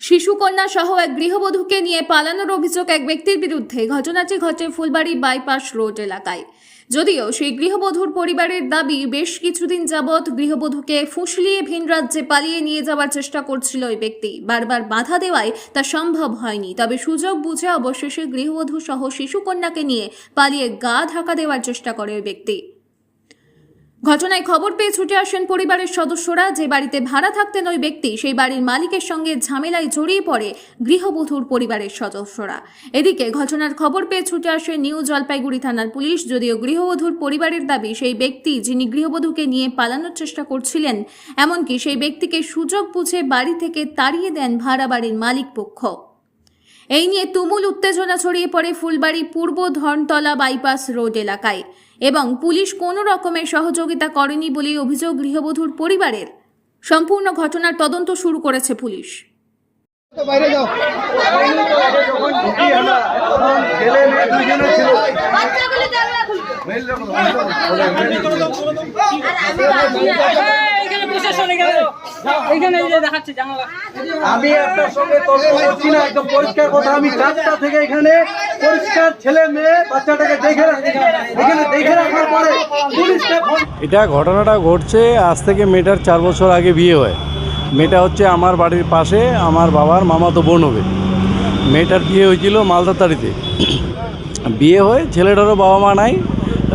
শিশুকন্যা সহ এক গৃহবধূকে নিয়ে পালানোর অভিযোগ এক ব্যক্তির বিরুদ্ধে ঘটনাটি ঘটে ফুলবাড়ি বাইপাস রোড এলাকায়। যদিও সেই গৃহবধূর পরিবারের দাবি, বেশ কিছুদিন যাবৎ গৃহবধূকে ফুসলিয়ে ভিন রাজ্যে পালিয়ে নিয়ে যাওয়ার চেষ্টা করছিল ওই ব্যক্তি। বারবার বাধা দেওয়ায় তা সম্ভব হয়নি। তবে সুযোগ বুঝে অবশেষে গৃহবধূ সহ শিশুকন্যাকে নিয়ে পালিয়ে গা ঢাকা দেওয়ার চেষ্টা করে ওই ব্যক্তি। ঘটনায় খবর পেয়ে ছুটে আসেন পরিবারের সদস্যরা। যে বাড়িতে ভাড়া থাকতেন ওই ব্যক্তি, সেই বাড়ির মালিকের সঙ্গে ঝামেলায় জড়িয়ে পড়ে গৃহবধূর পরিবারের সদস্যরা। এদিকে ঘটনার খবর পেয়ে ছুটে আসে নিউ জলপাইগুড়ি থানার পুলিশ। যদিও গৃহবধূর পরিবারের দাবি, সেই ব্যক্তি যিনি গৃহবধূকে নিয়ে পালানোর চেষ্টা করছিলেন, এমনকি সেই ব্যক্তিকে সুযোগ বুঝে বাড়ি থেকে তাড়িয়ে দেন ভাড়া বাড়ির মালিক পক্ষ। এই নিয়ে তুমুল উত্তেজনা ছড়িয়ে পড়ে ফুলবাড়ি পূর্ব ধর্মতলা বাইপাস রোড এলাকায়। এবং পুলিশ কোনো রকমের সহযোগিতা করেনি বলেই অভিযোগ গৃহবধূর পরিবারের। সম্পূর্ণ ঘটনার তদন্ত শুরু করেছে পুলিশ। বাইরে যাও। আমি আপনার সঙ্গে তর্ক করছি না একদম পরিষ্কার কথা। আমি চারটা থেকে এখানে এটা ঘটনাটা ঘটছে, আজ থেকে মেয়েটার চার বছর আগে বিয়ে হয়। মেয়েটা হচ্ছে আমার বাড়ির পাশে, আমার বাবার মামাতো বোন হবে। মেয়েটার বিয়ে হয়েছিল মালদাতাড়িতে বিয়ে হয়ে, ছেলেটারও বাবা মা নাই,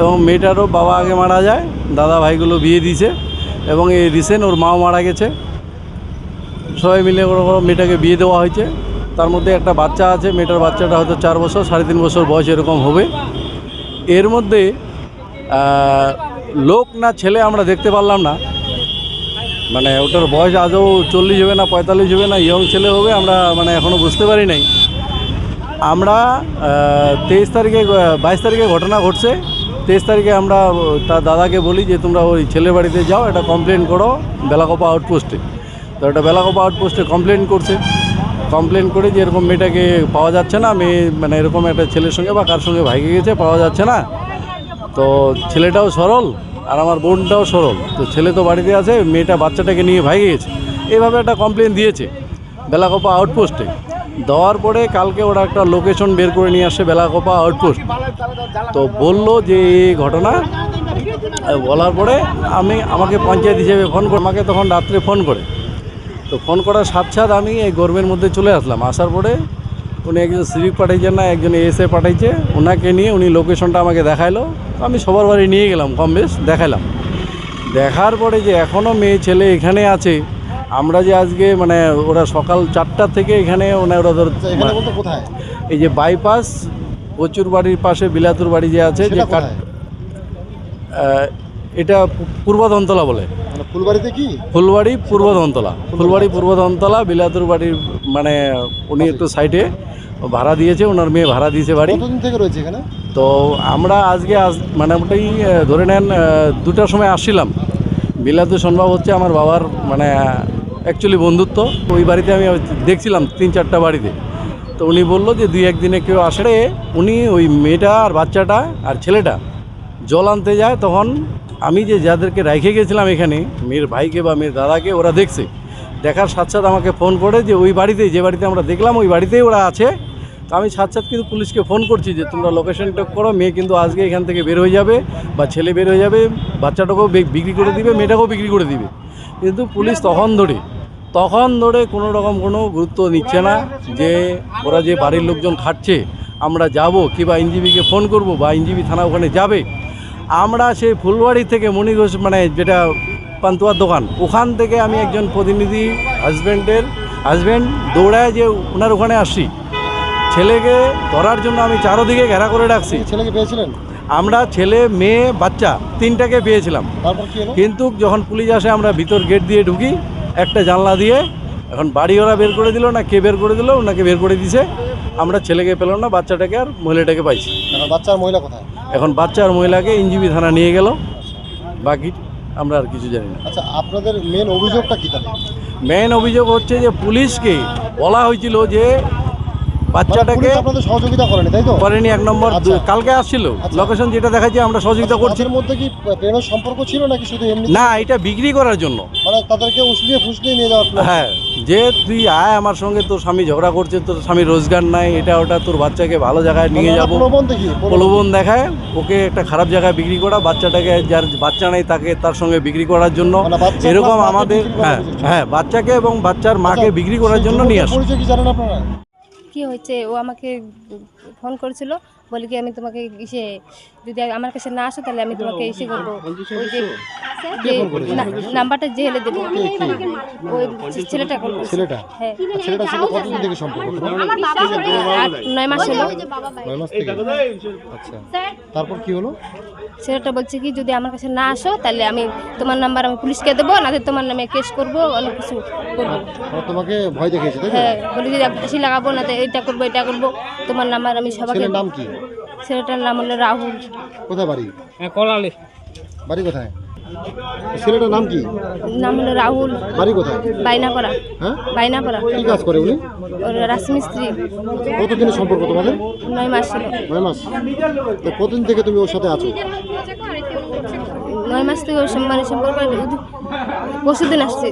এবং মেয়েটারও বাবা আগে মারা যায়, দাদা ভাইগুলো বিয়ে দিয়েছে, এবং এই রিসেন্ট ওর মাও মারা গেছে। সবাই মিলে ওর মেয়েটাকে বিয়ে দেওয়া হয়েছে। তার মধ্যে একটা বাচ্চা আছে, মেয়েটার বাচ্চাটা হয়তো চার বছর, সাড়ে তিন বছর বয়স এরকম হবে। এর মধ্যে লোক না ছেলে আমরা দেখতে পারলাম না। মানে ওটার বয়স আজও চল্লিশ হবে না, পঁয়তাল্লিশ হবে না ইয়ং ছেলে হবে, আমরা মানে এখনও বুঝতে পারি নাই। আমরা তেইশ তারিখে বাইশ তারিখে ঘটনা ঘটছে। তেইশ তারিখে আমরা তার দাদাকে বলি যে, তোমরা ওই ছেলের বাড়িতে যাও এটা কমপ্লেন করো, বেলাকোপা আউটপোস্টে তো এটা বেলাকোপা আউটপোস্টে কমপ্লেন করছে। কমপ্লেন করে যে এরকম মেয়েটাকে পাওয়া যাচ্ছে না, মেয়ে মানে এরকম একটা ছেলের সঙ্গে বা কার সঙ্গে ভাইকে গেছে, পাওয়া যাচ্ছে না। তো ছেলেটাও সরল আর আমার বোনটাও সরল। তো ছেলে তো বাড়িতে আছে, মেয়েটা বাচ্চাটাকে নিয়ে ভাগে গেছে। এইভাবে একটা কমপ্লেন দিয়েছে বেলাকোপা আউটপোস্টে। দেওয়ার পরে কালকে ওরা একটা লোকেশন বের করে নিয়ে আসে বেলাকোপা আউটপোস্ট। তো বলল যে এই ঘটনা, বলার পরে আমি, আমাকে পঞ্চায়েত হিসেবে ফোন করে, আমাকে তখন রাত্রে ফোন করে। তো ফোন করার সাথে সাথে আমি এই গরমের মধ্যে চলে আসলাম। আসার পরে উনি একজন সিভিক পাঠাইছেন না একজন এসে পাঠাইছে। ওনাকে নিয়ে উনি লোকেশনটা আমাকে দেখাইলো। আমি সবার বাড়ি নিয়ে গেলাম কম বেশ দেখাইলাম। দেখার পরে যে এখনও মেয়ে ছেলে এখানে আছে আমরা যে আজকে মানে ওরা সকাল চারটা থেকে এখানে ওনা ওরা ধর আচ্ছা, এই যে বাইপাস প্রচুর বাড়ির পাশে বিলাতুর বাড়ি যে আছে যে এটা পূর্ব দন্তলা বলে। মানে ফুলবাড়িতে কি? ফুলবাড়ি পূর্ব দন্তলা ফুলবাড়ি পূর্ব দন্তলা বিলাতুর বাড়ির মানে উনি একটু সাইডে ভাড়া দিয়েছে ওনার মেয়ে ভাড়া দিয়েছে বাড়ি। কতদিন থেকে রয়েছে এখানে? তো আমরা আজকে আজ মানে মোটামুটি ধরে নেন দুটার সময় আসছিলাম। বিলাতু সম্ভব হচ্ছে আমার বাবার মানে অ্যাকচুয়ালি বন্ধুত্ব। ওই বাড়িতে আমি দেখছিলাম তিন চারটা বাড়িতে। তো উনি বলল যে দুই একদিনে কেউ আসলে উনি ওই মেয়েটা আর বাচ্চাটা আর ছেলেটা জল আনতে যায় তখন আমি যে যাদেরকে রেখে গেছিলাম এখানে, মেয়ের ভাইকে বা মেয়ের দাদাকে, ওরা দেখছে। দেখার সাথে আমাকে ফোন করে যে ওই বাড়িতেই, যে বাড়িতে আমরা দেখলাম, ওই বাড়িতেই ওরা আছে। তো আমি সাথে কিন্তু পুলিশকে ফোন করছি যে, তোমরা লোকেশন লোকেশনটা করো, মেয়ে কিন্তু আজকে এখান থেকে বের হয়ে যাবে বা ছেলে বের হয়ে যাবে, বাচ্চাটাকেও বিক্রি করে দিবে, মেয়েটাকেও বিক্রি করে দিবে। কিন্তু পুলিশ তখন ধরে তখন ধরে কোনো রকম কোনো গুরুত্ব নিচ্ছে না যে, ওরা যে বাড়ির লোকজন খাটছে, আমরা যাব কি বা ফোন করব বা এনজিবি থানা ওখানে যাবে। আমরা সেই ফুলবাড়ি থেকে মণি ঘোষ মানে যেটা পান্তুয়ার দোকান ওখান থেকে আমি একজন প্রতিনিধি হাজব্যান্ডের হাজব্যান্ড দৌড়ায় যে ওনার ওখানে আসি। ছেলেকে ধরার জন্য আমি চারোদিকে ঘেরা করে রাখছি। ছেলেকে পেয়েছিলেন? আমরা ছেলে মেয়ে বাচ্চা তিনটাকে পেয়েছিলাম। কিন্তু যখন পুলিশ আসে আমরা ভিতর গেট দিয়ে ঢুকি একটা জানলা দিয়ে এখন বাড়ি ওরা বের করে দিল না কে বের করে দিল ওনাকে বের করে দিছে। আমরা ছেলেকে পেলাম না বাচ্চাটাকে আর মহিলাটাকে পাইছি। বাচ্চার বাচ্চা মহিলা কোথায়? এখন বাচ্চার আর মহিলাকে ইঞ্জিবি থানা নিয়ে গেল। বাকি আমরা আর কিছু জানি না। আচ্ছা আপনাদের মেন অভিযোগটা কী তাহলে? মেন অভিযোগ হচ্ছে যে পুলিশকে বলা হয়েছিল যে বাচ্চাটাকে আপনাদের সহযোগিতা করেনি তাই তো? করেনি এক নম্বর আচ্ছা। কালকে আসছিল। আচ্ছা। লোকেশন যেটা দেখাচ্ছে আমরা সহযোগিতা করছি। মধ্যে কি প্রেমের সম্পর্ক ছিল নাকি শুধু এমনি? না এটা বিক্রি করার জন্য। মানে তাদেরকে উসলিয়ে ফুসলিয়ে নিয়ে plan? হ্যাঁ যে তুই আয় আমার সঙ্গে তোর স্বামী ঝগড়া করছে তোর স্বামী রোজগার নাই এটা ওটা তোর বাচ্চাকে ভালো জায়গায় নিয়ে যাব। প্রলোভন দেখি দেখায় ওকে একটা খারাপ জায়গায় বিক্রি করা বাচ্চাটাকে যার বাচ্চা নেই তাকে তার সঙ্গে বিক্রি করার জন্য। মানে এরকম আমাদের হ্যাঁ হ্যাঁ বাচ্চাকে এবং বাচ্চার মাকে আচ্ছা, বিক্রি করার জন্য নিয়ে আসে। কি হয়েছে? ও আমাকে ফোন করেছিল বলে কি আমি তোমাকে ইসে যদি আমার কাছে না আসো তাহলে আমি তোমাকে এসে করব ওই যে যে না- দেবো। ওই ছেলেটা করেছে। ছেলেটা? হ্যাঁ। ছেলেটার সাথে কতদিন থেকে সম্পর্ক? আট নয় মাস হলো নয় মাস থেকে। আচ্ছা। তারপর কি হলো? ছেলেটা বলছে কি যদি আমার কাছে না আসো তাহলে আমি তোমার নাম্বার আমি পুলিশকে দেবো না তোমার নামে কেস করব অনেক কিছু করব। মানে তোমাকে ভয় দেখিয়েছে হ্যাঁ বলি যে ফাঁসি লাগাবো না তো এটা করব এটা করব তোমার নাম্বার আমি সবাইকে ছেলের নাম কি? ছেলেটার নাম হলো রাহুল। কোথায় বাড়ি? হ্যাঁ কলালে। বাড়ি কোথায়? ছেলেটার নাম কি? নাম হলো রাহুল। বাড়ি কোথায়? বাইনাপাড়া। হ্যাঁ? বাইনাপাড়া। কি কাজ করে উনি? ওর রাজমিস্ত্রি। কতদিনের সম্পর্ক তোমাদের? নয় মাস ছিল নয় মাস। তা কতদিন থেকে তুমি ওর সাথে আছো? নয় মাস থেকে ওর সম- মানে সম্পর্ক পরশু দিন আসছে।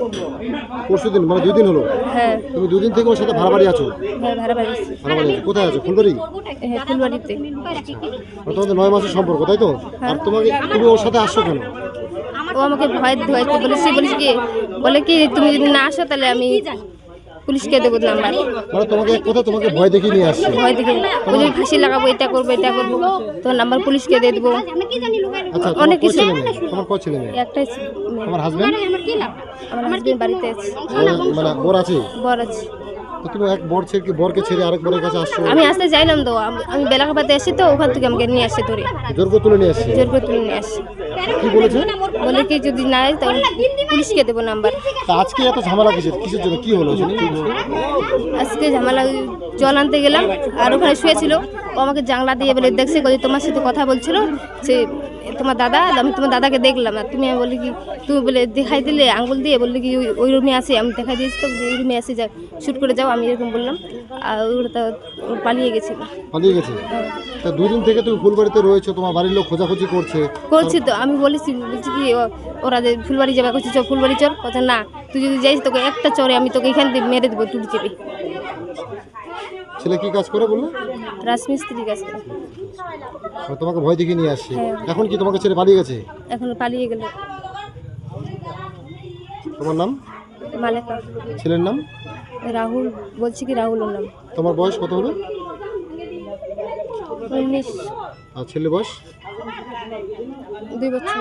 পরশু দিন মানে দুই দিন হলো? হ্যাঁ। তুমি দুদিন থেকে ওর সাথে ভাড়া বাড়ি আছো? হ্যাঁ ভাড়া বাড়ি আসছে। ভাড়া বাড়ি আছো। কোথায় আছো? ফুলবাড়ি? হ্যাঁ ফুলবাড়িতে। তোমাদের নয় মাসের সম্পর্ক তাই তো? আর তোমাকে তুমি ওর সাথে আসছো কেন? ও আমাকে ভয় ধোয়াইতে বলেছে কি বলে কি তুমি যদি না আসো তাহলে আমি পুলিশকে দেবো নাম্বার মানে তোমাকে কোথাও তোমাকে ভয় দেখিয়ে নিয়ে আসছে? ভয় দেখে বলি ফাঁসি লাগাবো এটা করব এটা করব। তোমার নাম্বার পুলিশকে দিয়ে দেবো। আচ্ছা অনেক কিছু। তোমার কত ছেলে মেয়ে? একটাই তোমার হাজবেন্ড আমার হাজবেন্ড বাড়িতে আছে। মানে বর আছে? বর আছে। তো তুমি এক বর ছেড়ে বরকে ছেড়ে আরেক বরের কাছে আসছো? আমি আসতে চাইলাম তো আম- এসে তো ওখান থেকে আমাকে নিয়ে আসছে ধরে জোর করে তুলে নিয়ে আসছে? জোর করে তুলে নিয়ে আসছে কি বলেছে? বলে কি যদি না তাহলে পুলিশকে দেবো নাম্বার। তা আজকে এত ঝামেলা কিসের? কিসের জন্য? কি হলো? আজকে ঝামেলা জল আনতে গেলাম আর ওখানে শুয়েছিল। ও আমাকে জানলা দিয়ে বলে দেখছে তোমার সাথে কথা বলছিল। সে তোমার দাদা আমি তোমার দাদাকে দেখলাম আর তুমি বলি কি তুমি বলে দেখাই দিলে আঙ্গুল দিয়ে বললি কি ওই- রুমে আসে আমি দেখাই দিয়েছি তো ওই রুমে আসে যা শ্যুট করে যাও আমি এরকম বললাম। আর তো পালিয়ে গেছিল। পালিয়ে গেছে? তা দুই দিন থেকে তুমি ফুলবাড়িতে রয়েছো তোমার বাড়ির লোক খোঁজাখুঁজি করছে। করছি তো আমি বলেছি বলছি কি ওরা যে ফুলবাড়ি যাবে করছে চ ফুলবাড়ি চল। কথা না তুই যদি যাইস তোকে একটা চরে আমি তোকে এখান দিয়ে মেরে দেবো টুটি চেপে ছেলে কি কাজ করে বলল? রাজমিস্ত্রির কাছে মানে তোমাকে ভয় দেখিয়ে নিয়ে আসছে। হ্যাঁ। এখন কি তোমাকে ছেড়ে পালিয়ে গেছে? এখন পালিয়ে গেল। তোমার নাম? মালেকা। ছেলের নাম? রাহুল বলছি কি রাহুলের নাম। তোমার বয়স কত উনিশ। আর ছেলে বয়স? দুই বছর।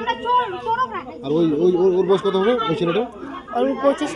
আর ওই ওই ওর- ওর বয়স কত হবে ওই ছেলেটা আর ও পঁচিশ